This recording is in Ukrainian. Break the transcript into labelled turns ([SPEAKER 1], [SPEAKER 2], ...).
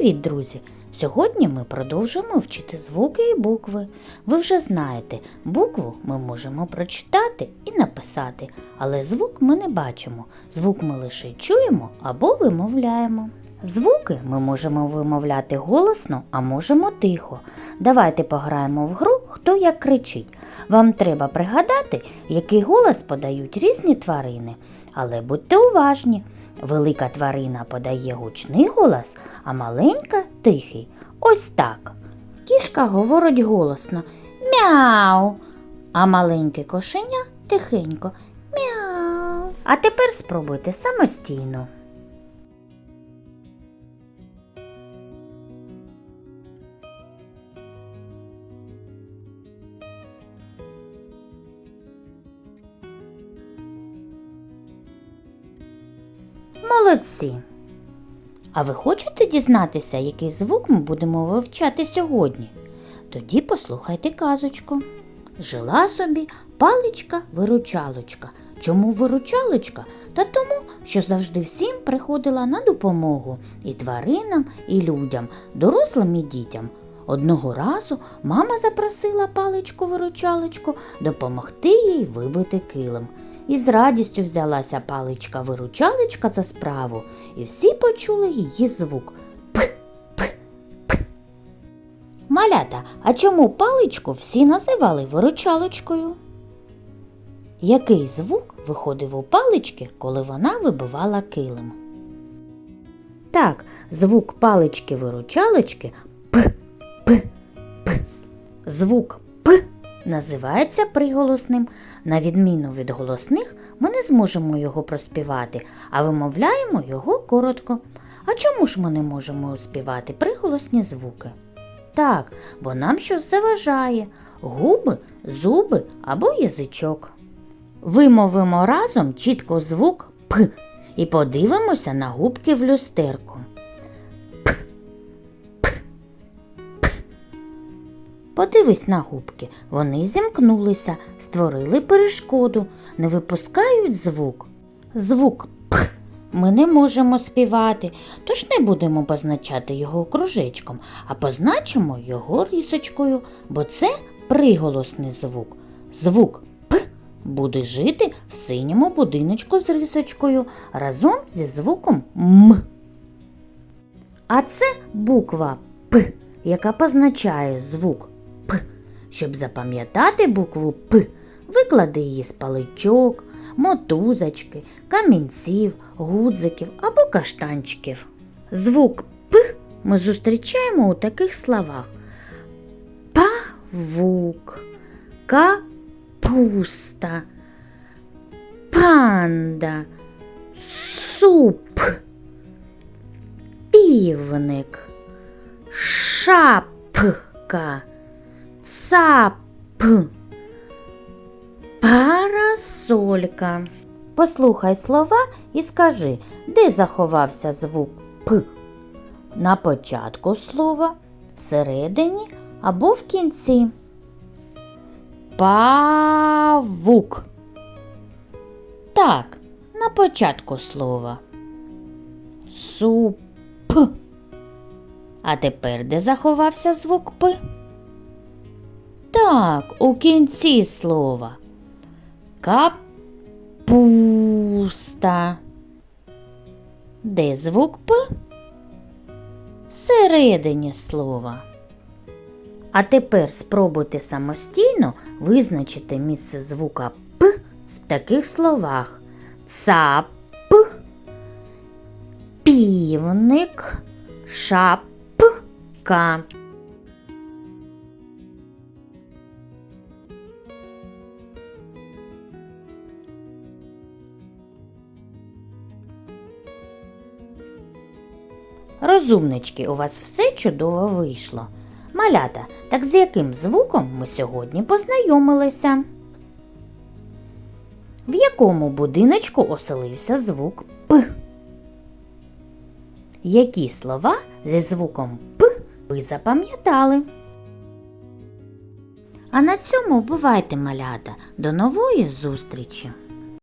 [SPEAKER 1] Привіт, друзі! Сьогодні ми продовжуємо вчити звуки і букви. Ви вже знаєте, букву ми можемо прочитати і написати, але звук ми не бачимо. Звук ми лише чуємо або вимовляємо. Звуки ми можемо вимовляти голосно, а можемо тихо. Давайте пограємо в гру, хто як кричить. Вам треба пригадати, який голос подають різні тварини. Але будьте уважні. Велика тварина подає гучний голос, а маленька тихий. Ось так. Кішка говорить голосно Мяу. А маленьке кошеня тихенько Мяу. А тепер спробуйте самостійно. Молодці. А ви хочете дізнатися, який звук ми будемо вивчати сьогодні? Тоді послухайте казочку. Жила собі паличка-виручалочка. Чому виручалочка? Та тому, що завжди всім приходила на допомогу і тваринам, і людям, дорослим і дітям. Одного разу мама запросила паличку-виручалочку допомогти їй вибити килим. І з радістю взялася паличка-виручалочка за справу, і всі почули її звук. П, п, п. Малята, а чому паличку всі називали виручалочкою? Який звук виходив у палички, коли вона вибивала килим? Так, звук палички-виручалочки п, п, п. Звук називається приголосним. На відміну від голосних, ми не зможемо його проспівати, а вимовляємо його коротко. А чому ж ми не можемо співати приголосні звуки? Так, бо нам щось заважає губи, зуби або язичок. Вимовимо разом чітко звук П і подивимося на губки в люстерку. Подивись на губки, вони зімкнулися, створили перешкоду, не випускають звук. Звук П ми не можемо співати, тож не будемо позначати його кружечком, а позначимо його рисочкою, бо це приголосний звук. Звук П буде жити в синьому будиночку з рисочкою разом зі звуком М. А це буква П, яка позначає звук. Щоб запам'ятати букву П, виклади її з паличок, мотузочки, камінців, гудзиків або каштанчиків. Звук П ми зустрічаємо у таких словах: павук, капуста, панда, суп, півник, шапка, цап, парасолька. Послухай слова і скажи, де заховався звук П? На початку слова, всередині або в кінці. Павук. Так, на початку слова. Суп. А тепер де заховався звук П? Так, у кінці слова. Капуста. Де звук П? Всередині слова. А тепер спробуйте самостійно визначити місце звука П в таких словах: цап, півник, шапка. Розумнички, у вас все чудово вийшло. Малята, так з яким звуком ми сьогодні познайомилися? В якому будиночку оселився звук П? Які слова зі звуком П ви запам'ятали? А на цьому бувайте, малята. До нової зустрічі!